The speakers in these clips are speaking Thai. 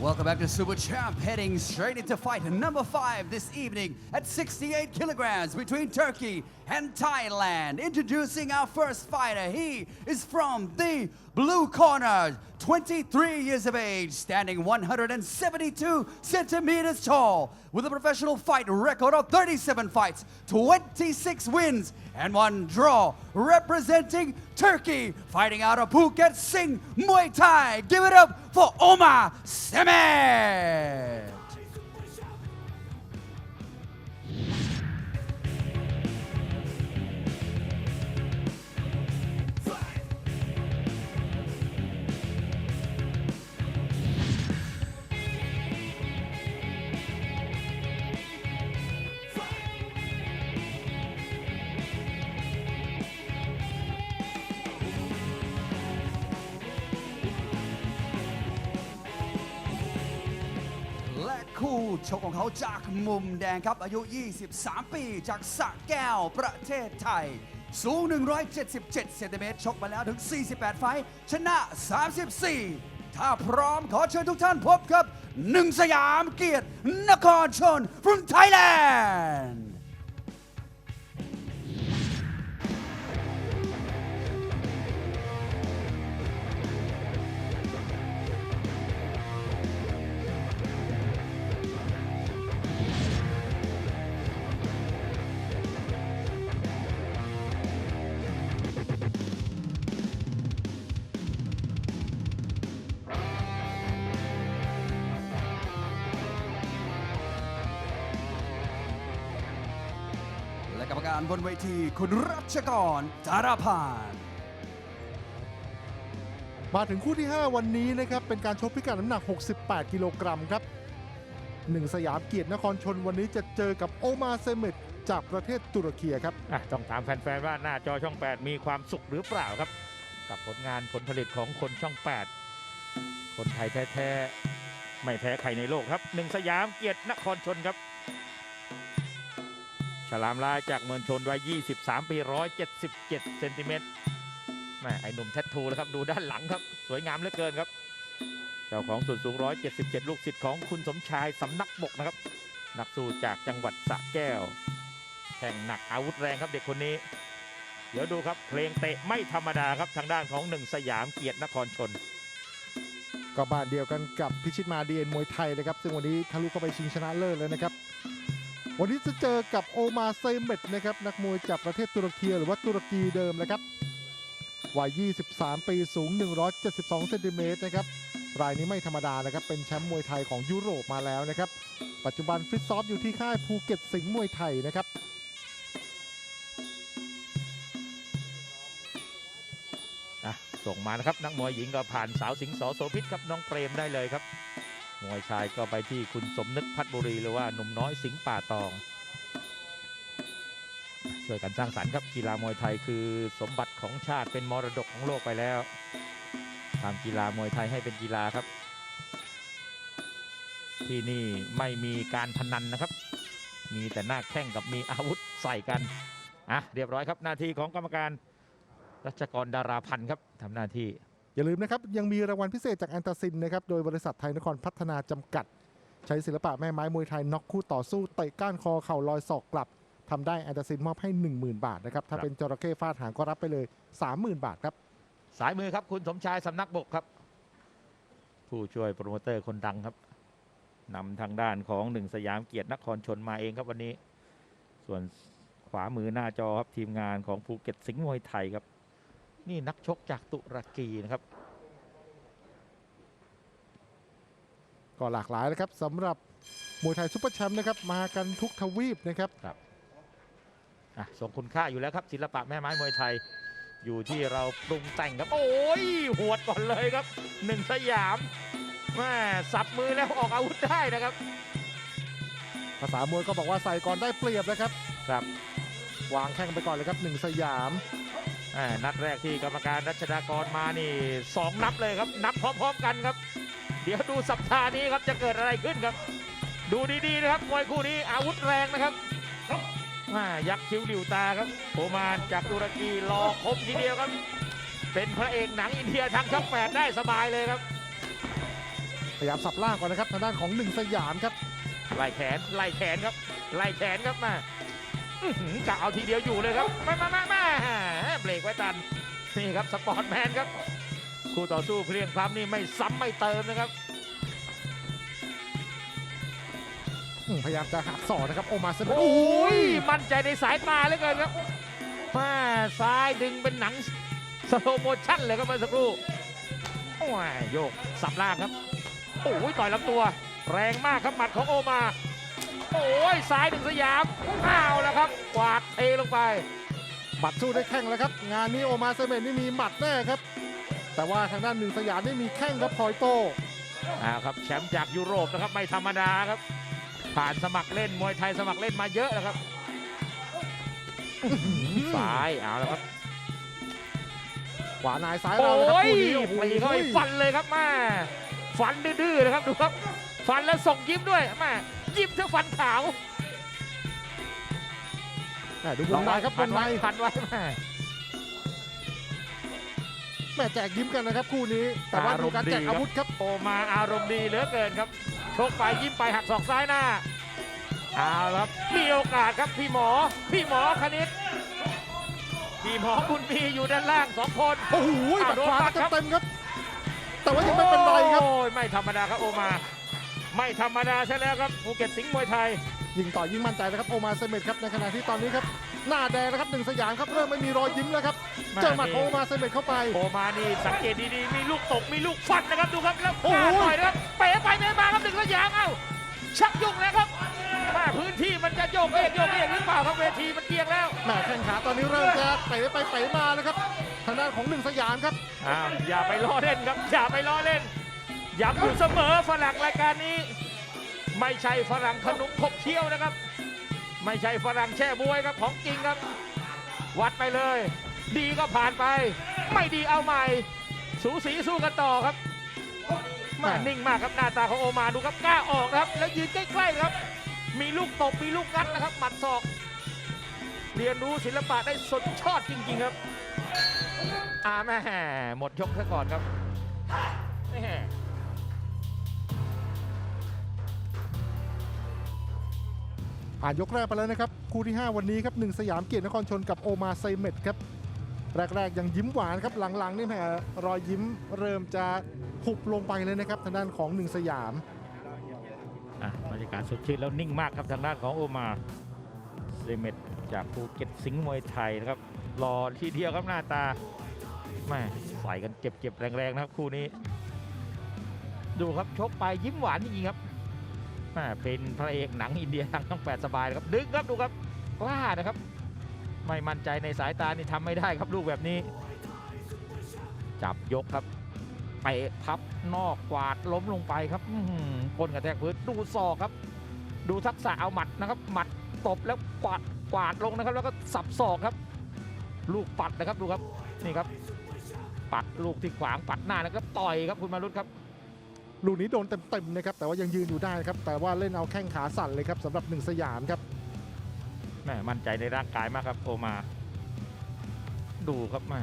Welcome back to Super Champ, heading straight into fight number five this evening at 68 kilograms between Turkey and Thailand. Introducing our first fighter, he is from the blue corner, 23 years of age, standing 172 centimeters tall, with a professional fight record of 37 fights, 26 wins, and one draw, representing Turkey, fighting out of Phuket Singh Muay Thai. Give it up for Omar Semet. กชกของเขาจากมุมแดงครับ อายุ 23 ปี จากสระแก้วประเทศไทย สูง 177 เซนติเมตรชกมาแล้วถึง 48 ไฟท์ชนะ 34 ถ้าพร้อมขอเชิญทุกท่านพบกับหนึ่งสยามเกียรตินครชน from Thailand ารบนเวที คุณรัชกรจาราพาน มาถึงคู่ที่ 5 วันนี้นะครับ เป็นการชกพิกัดน้ำหนัก 68 กิโลกรัมครับหนึ่งสยามเกียรตินครชนวันนี้จะเจอกับโอมาเซเมตจากประเทศตุรกีครับอะต้องถามแฟนๆว่าหน้าจอช่อง 8 มีความสุขหรือเปล่าครับ กับผลงานผลผลิตของคนช่อง 8 คนไทยแท้ๆ ไม่แพ้ใครในโลกครับหนึ่งสยามเกียรตินครชนครับ ฉลามลายจากเมืองชนวัย 23 ปี 177 เซนติเมตรแม่ไอหนุ่มแทททูแล้วครับดูด้านหลังครับ สวยงามเหลือเกินครับ เจ้าของส่วนสูง 177 ลูกศิษย์ของคุณสมชายสำนักบกนะครับ นักสู้จากจังหวัดสระแก้ว แข่งหนักอาวุธแรงครับเด็กคนนี้ เดี๋ยวดูครับเพลงเตะไม่ธรรมดาครับทางด้านของหนึ่งสยามเกียรตินครชนก็บ้านเดียวกันกับพิชิตมาเดียนมวยไทยนะครับ ซึ่งวันนี้ทะลุเข้าไปชิงชนะเลิศเลยนะครับ วันนี้จะเจอกับโอมาเซเมตนะครับนักมวยจากประเทศตุรกีหรือว่าตุรกีเดิมนะครับวัย 23 ปีสูง 172 เซนติเมตรนะครับรายนี้ไม่ธรรมดานะครับเป็นแชมป์มวยไทยของยุโรปมาแล้วนะครับ ปัจจุบันฟิตซ้อมอยู่ที่ค่ายภูเก็ตสิงห์มวยไทยนะครับส่งมานะครับนักมวยหญิงก็ผ่านสาวสิงห์สอโสพิษครับน้องเปรมได้เลยครับ มวยชายก็ไปที่คุณสมนึกพัฒบุรีหรือว่าหนุ่มน้อยสิงห์ป่าตอง ช่วยกันสร้างสรรค์ครับกีฬามวยไทยคือสมบัติของชาติเป็นมรดกของโลกไปแล้วทำกีฬามวยไทยให้เป็นกีฬาครับ ที่นี่ไม่มีการพนันนะครับ มีแต่หน้าแข้งกับมีอาวุธใส่กันอะเรียบร้อยครับหน้าที่ของกรรมการรัชกรดาราพันธ์ครับทำหน้าที่ อย่าลืมนะครับ ยังมีรางวัลพิเศษจากแอนตาซินนะครับ โดยบริษัทไทยนครพัฒนาจำกัด ใช้ศิลปะแม่ไม้มวยไทยน็อกคู่ต่อสู้เตะก้านคอเข่าลอยศอกกลับทำได้แอนตาซินมอบให้ 10,000 บาทนะครับถ้าครับเป็นจระเข้ฟาดหางก็รับไปเลย 30,000 บาทครับสายมือครับคุณสมชายสำนักบกครับ ผู้ช่วยโปรโมเตอร์คนดังครับนำทางด้านของหนึ่งสยามเกียรตินครชนมาเองครับวันนี้ ส่วนขวามือหน้าจอครับทีมงานของภูเก็ตสิงห์มวยไทยครับ นี่นักชกจากตุรกีนะครับ ก็หลากหลายนะครับสำหรับมวยไทยซุปเปอร์แชมป์นะครับ มากันทุกทวีปนะครับอะทรงคุณค่าอยู่แล้วครับ ศิลปะแม่ไม้มวยไทยอยู่ที่เราปรุงแต่งครับ โอ้ยหวดก่อนเลยครับหนึ่งสยามแม่สับมือแล้วออกอาวุธได้นะครับ ภาษามวยก็บอกว่าใส่ก่อนได้เปรียบนะครับ ครับ วางแข้งไปก่อนเลยครับหนึ่งสยามอ่า นัดแรกที่กรรมการรัชดากรมานี่สองนับเลยครับ นับพร้อมๆกันครับ เดี๋ยวดูสัปดาห์นี้ครับจะเกิดอะไรขึ้นครับ ดูดีๆนะครับมวยคู่นี้อาวุธแรงนะครับมายักษ์คิ้วหลิวตาครับโอมานจากตุรกีรอคมทีเดียวครับ เป็นพระเอกหนังอินเดียทางช่องแปดได้สบายเลยครับพยายามสับล่างก่อนนะครับทางด้านของหนึ่งสยามครับไล่แขนไล่แขนครับไล่แขนครับมา อื้อหือกะเอาทีเดียวอยู่เลยครับมามามามาเบรกไว้ตันนี่ครับสปอร์ตแมนครับ คู่ต่อสู้เพลียงพล้ำนี่ไม่ซ้ำไม่เติมนะครับ อืมพยายามจะหักศอกนะครับโอมาเซเมนโอ้โอ้ยยมั่นใจในสายตาเหลือเกินครับมาซ้ายดึงเป็นหนังสโลโมชั่นเลยครับเมื่อสักครู่โอ้ยโยกสับล่างครับโอ้ยต่อยลำตัว แรงมากครับหมัดของโอมา โอ้ยซ้ายหนึ่งสยามอ้าวแล้วครับกวาดเทลงไปหมัดสู้ได้แข้งแล้วครับ งานนี้โอมาเซเมนนี่มีหมัดแน่ครับ แต่ว่าทางด้านหนึ่งสยามนี่มีแข้งครับพลอยโตอ่าครับแชมป์จากยุโรปนะครับไม่ธรรมดาครับผ่านสมัครเล่นมวยไทยสมัครเล่นมาเยอะนะครับซ้ายเอาแล้วครับขวานายซ้ายโอเรานะครับ้ยคู่นี้โอ้โหปรีเข้าไปฟันเลยครับแม่ฟันดื้อๆนะครับดูครับ ฟันแล้วส่งยิ้มด้วยแม่ ยิ้มเท่าฟันขาวแหม่ดูวงในครับวพันงในไว้พันไว้แม่แหม่แจกยิ้มกันนะครับคู่นี้ แต่ว่าดูการแจกอาวุธครับ โอมาอารมณ์ดีเหลือเกินครับชกไปยิ้มไปหักศอกซ้ายหน้าเอาละครับมีโอกาสครับพี่หมอ พี่หมอคณิตพี่หมอบุญมีอยู่ด้านล่างสองคน โอ้โหอ้าวบัดโดนขวาปัดครับเต็มๆครับ แต่ว่ายังไม่เป็นไรครับ โอ้ยไม่ธรรมดาครับโอมา ไม่ธรรมดาใช่แล้วครับภูเก็ตสิงห์มวยไทย ยิงต่อยิงมั่นใจนะครับโอมาเซเมตครับในขณะที่ตอนนี้ครับหน้าแดงนะครับหนึ่งสยามครับเริ่มไม่มีรอยยิ้มแล้วครับเจอหมัดของโอมาเซเมตเข้าไป โอมานี่สังเกตดีๆ มีลูกตกมีลูกฟันนะครับดูครับแล้วโอ้หโหน้าต่อยนะครับเป๋ไปเป๋มาครับหนึ่งสยามเอ้าชักยุ่งแล้วครับมาพื้นที่มันจะโยกเองโยกเองหรือเปล่าครับเวทีมันเอียงแล้วแหม่แข้งขาตอนนี้เริ่มจะเป๋ไปเป๋มานะครับทางด้านของหนึ่งสยามครับ อ้าวอย่าไปล้อเล่นครับอย่าไปล้อเล่น ย้ำอยู่เสมอฝรั่งรายการนี้ ไม่ใช่ฝรั่งขนุนขบเคี้ยวนะครับ ไม่ใช่ฝรั่งแช่บวยครับของจริงครับ วัดไปเลย ดีก็ผ่านไป ไม่ดีเอาใหม่ สูสีสู้กันต่อครับมานิ่งมากครับหน้าตาของโอมาดูครับกล้าออกนะครับ แล้วยืนใกล้ๆครับ มีลูกตบมีลูกงัดนะครับ หมัดศอก เรียนรู้ศิลปะได้สดชอดจริง ๆครับอ่าแม่หมดยกซะก่อนครับแม่ ผ่านยกแรกไปแล้วนะครับ คู่ที่ 5 วันนี้ครับหนึ่งสยามเกียรตินครชนกับโอมาไซเมตครับ แรก ๆ ยังยิ้มหวานครับ หลัง ๆ นี่แหมรอยยิ้มเริ่มจะหุบลงไปเลยนะครับทางด้านของหนึ่งสยาม อะบรรยากาศสดชื่นแล้วนิ่งมากครับทางด้านของโอมาเซเมตจากภูเก็ตสิงห์มวยไทยนะครับรอทีเดียวครับหน้าตาแม่ใส่กันเจ็บๆแรงๆนะครับคู่นี้ ดูครับชกไปยิ้มหวานจริงๆครับ ม่เป็นพระเอกหนังอินเดียทางช่องแปดสบายนะครับดึงครับดูครับกล้านะครับ ไม่มั่นใจในสายตานี่ทำไม่ได้ครับลูกแบบนี้ จับยกครับไปพับนอกกวาดล้มลงไปครับอื้อหือก้นกระแทกพื้นดูศอกครับ ดูทักษะเอาหมัดนะครับหมัดตบแล้วกวาดกวาดลงนะครับ แล้วก็สับศอกครับ ลูกปัดนะครับดูครับนี่ครับปัดลูกที่ขวางปัดหน้าแล้วก็ต่อยครับคุณมารุตครับ ลูกนี้โดนเต็มๆนะครับแต่ว่ายังยืนอยู่ได้ครับแต่ว่าเล่นเอาแข้งขาสั่นเลยครับสำหรับหนึ่งสยามครับแม่มั่นใจในร่างกายมากครับโอมา ดูครับแม่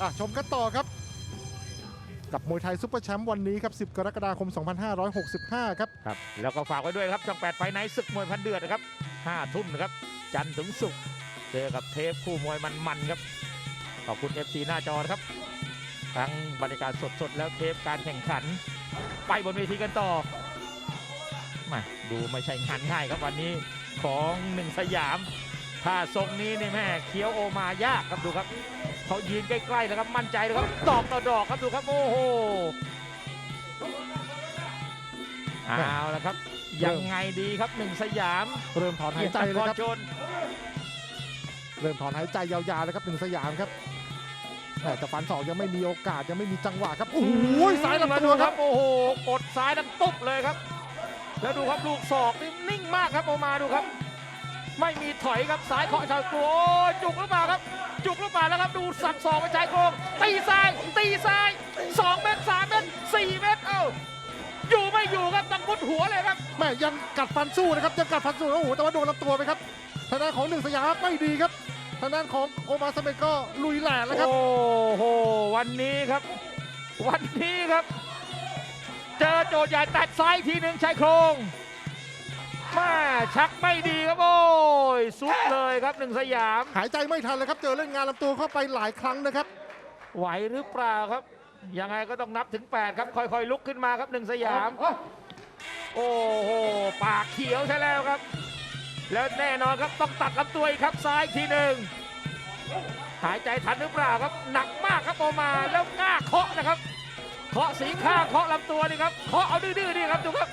อะชมกันต่อครับ กับมวยไทยซุปเปอร์แชมป์วันนี้ครับ 10 กรกฎาคม 2565 ครับ ครับ แล้วก็ฝากไว้ด้วยนะครับช่องแปดไฟในศึกมวยพันเดือดนะครับห้าทุ่มนะครับ จันทร์ถึงศุกร์เจอกับเทปคู่มวยมันๆครับ ขอบคุณ FC หน้าจอนะครับ ทั้งบรรยากาศสดๆ แล้วเทปการแข่งขัน ไปบนเวทีกันต่อมาดูไม่ใช่งานง่ายครับวันนี้ของหนึ่งสยาม ถ้าทรงนี้นี่แม่เคี้ยวโอมายากครับดูครับเขายืนใกล้ๆนะครับมั่นใจเลยครับดอกต่อดอกครับดูครับโอ้โหเอาละครับ ยังไงดีครับหนึ่งสยามเริ่มถอนหายใจเลยครับกีรตินชนเริ่มถอนหายใจยาวๆเลยครับหนึ่งสยามครับ แต่จะฟันศอกยังไม่มีโอกาสยังไม่มีจังหวะครับโอ้โหซ้ายลำตัวครับโอ้โหกดซ้ายดังตุ๊บเลยครับ แล้วดูครับลูกศอกนี่นิ่งมากครับโอมาดูครับ ไม่มีถอยครับซ้ายเคาะชาวตัวโอ้ยจุกหรือเปล่าครับ จุกหรือเปล่าแล้วครับดูสับศอกไปชายโครงตีซ้ายตีซ้ายสองเมตรสามเมตรสี่เมตรเอ้าอยู่ไม่อยู่ครับตังพุดหัวเลยครับแม่ยังกัดฟันสู้นะครับยังกัดฟันสู้โอ้โหแต่ว่าโดนลำตัวไปครับทางด้านของหนึ่งสยามไม่ดีครับ ทางด้านของโอมาสเมตก็ลุยแหลกแล้วครับ โอ้โห วันนี้ครับ วันนี้ครับ เจอโจทย์ใหญ่แตกซ้ายทีหนึ่งชายโครงมาชักไม่ดีครับโอ้ยสุดเลยครับหนึ่งสยาม หายใจไม่ทันเลยครับ เจอเล่นงานลำตัวเข้าไปหลายครั้งนะครับ ไหวหรือเปล่าครับ ยังไงก็ต้องนับถึง 8 ครับ ค่อยๆ ลุกขึ้นมาครับหนึ่งสยาม โอ้โห ปากเขียวใช่แล้วครับ แล้วแน่นอนครับต้องตัดลำตัวอีกครับซ้ายอีกทีหนึ่งหายใจทันหรือเปล่าครับ หนักมากครับโอมาแล้วกล้าเคาะนะครับเคาะสีข้างเคาะลำตัวนี่ครับเคาะเอาดื้อๆนี่ครับดูครับ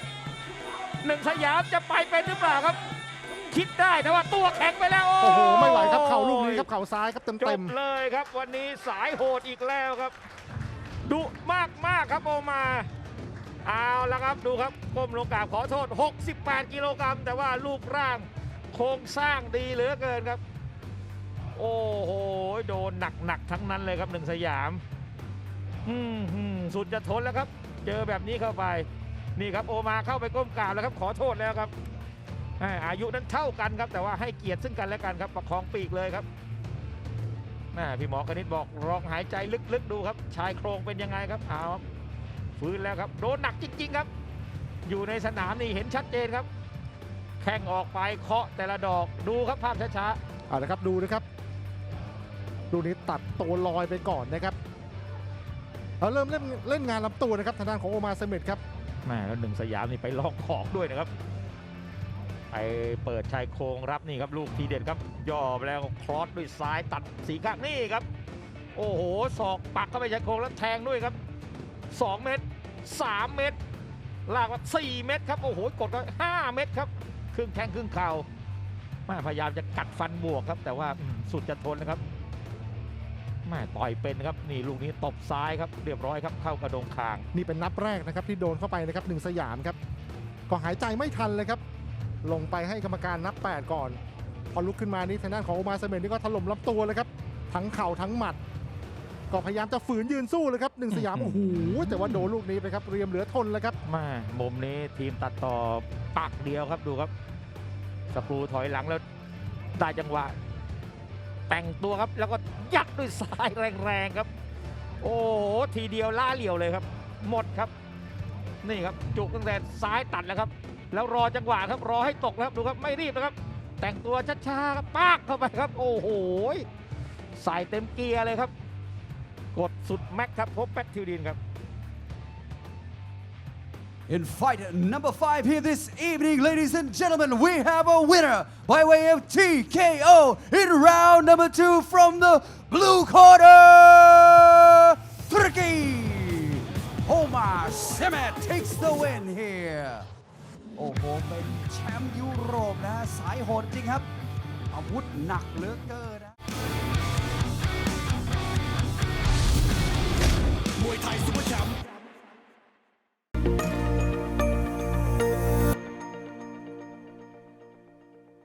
หนึ่งสยามจะไปเป็นหรือเปล่าครับ คิดได้แต่ว่าตัวแข็งไปแล้วโอ้โหไม่ไหวครับเข่าลูกนี้ครับเข่าซ้ายครับเต็มจเต็บมเลยครับ วันนี้สายโหดอีกแล้วครับดุมากมากๆครับโอมาเอาละครับดูครับก้มลงกราบขอโทษ 68 กิโลกรัมแต่ว่ารูปร่าง โครงสร้างดีเหลือเกินครับ โอ้โหโดนหนักๆทั้งนั้นเลยครับหนึ่งสยามสุดจะทนแล้วครับ เจอแบบนี้เข้าไป นี่ครับโอมาเข้าไปก้มกราบแล้วครับ ขอโทษแล้วครับอายุนั้นเท่ากันครับ แต่ว่าให้เกียรติซึ่งกันและกันครับ ประคองปีกเลยครับแม่พี่หมอคณิตบอกลองหายใจลึกๆดูครับ ชายโครงเป็นยังไงครับเอาฟื้นแล้วครับ โดนหนักจริง ๆ ครับ อยู่ในสนามนี่เห็นชัดเจนครับ แข้งออกไปเคาะแต่ละดอกดูครับภาพช้าๆเอาละครับดูนะครับดูนี้ตัดตัวลอยไปก่อนนะครับเราเริ่มเล่นเล่นงานลำตัวนะครับทางด้านของโอมาเซเมตครับแม่แล้วหนึ่งสยามนี่ไปลองของด้วยนะครับไปเปิดชายโครงรับนี่ครับลูกทีเด็ดครับย่อไปแล้วครอสด้วยซ้ายตัดสีข้างนี่ครับ โอ้โหศอกปักเข้าไปชายโครงแล้วแทงด้วยครับ 2 เม็ด3เม็ดลากว่า4เม็ดครับ โอ้โหกดก็5เม็ดครับ ครึ่งแทงครึ่งเข่าแม่พยายามจะกัดฟันบวกครับ แต่ว่าสุดจะทนนะครับแม่ต่อยเป็นครับนี่ลูกนี้ตบซ้ายครับเรียบร้อยครับเข้ากระดงคาง นี่เป็นนับแรกนะครับที่โดนเข้าไปนะครับหนึ่งสยามครับ ก็หายใจไม่ทันเลยครับ ลงไปให้กรรมการนับ 8 ก่อน พอลุกขึ้นมานี่ทางด้านของโอมาเซเมนนี่ก็ถล่มลำตัวเลยครับทั้งเข่าทั้งหมัด ก็พยายามจะฝืนยืนสู้เลยครับหนึ่งสยามโอ้โหแต่ว่าโดนลูกนี้ไปครับเรียมเหลือทนแล้วครับแมามุมนี้ทีมตัดต่อปักเดียวครับดูครับสกรูถอยหลังแล้วได้จังหวะแต่งตัวครับแล้วก็ยัดด้วยซ้ายแรงๆครับ โอ้โหทีเดียวล่าเหลี่ยวเลยครับ หมดครับ นี่ครับจุกตั้งแต่ซ้ายตัดแล้วครับ แล้วรอจังหวะครับรอให้ตกนะครับดูครับไม่รีบนะครับ แต่งตัวช้าๆครับปากเข้าไปครับ โอ้โหใส่เต็มเกียร์เลยครับ กดสุดแม็กครับพบแป๊กทิวดินครับ In fight number five here this evening, ladies and gentlemen, we have a winner by way of TKO in round number two from the blue corner, Turkey. Omar Semet takes the win here. โอ้โห เป็นแชมป์ยุโรปนะ สายโหดจริงครับ อาวุธหนักเหลือเกินนะ ไทยซุปเปอร์แชมป์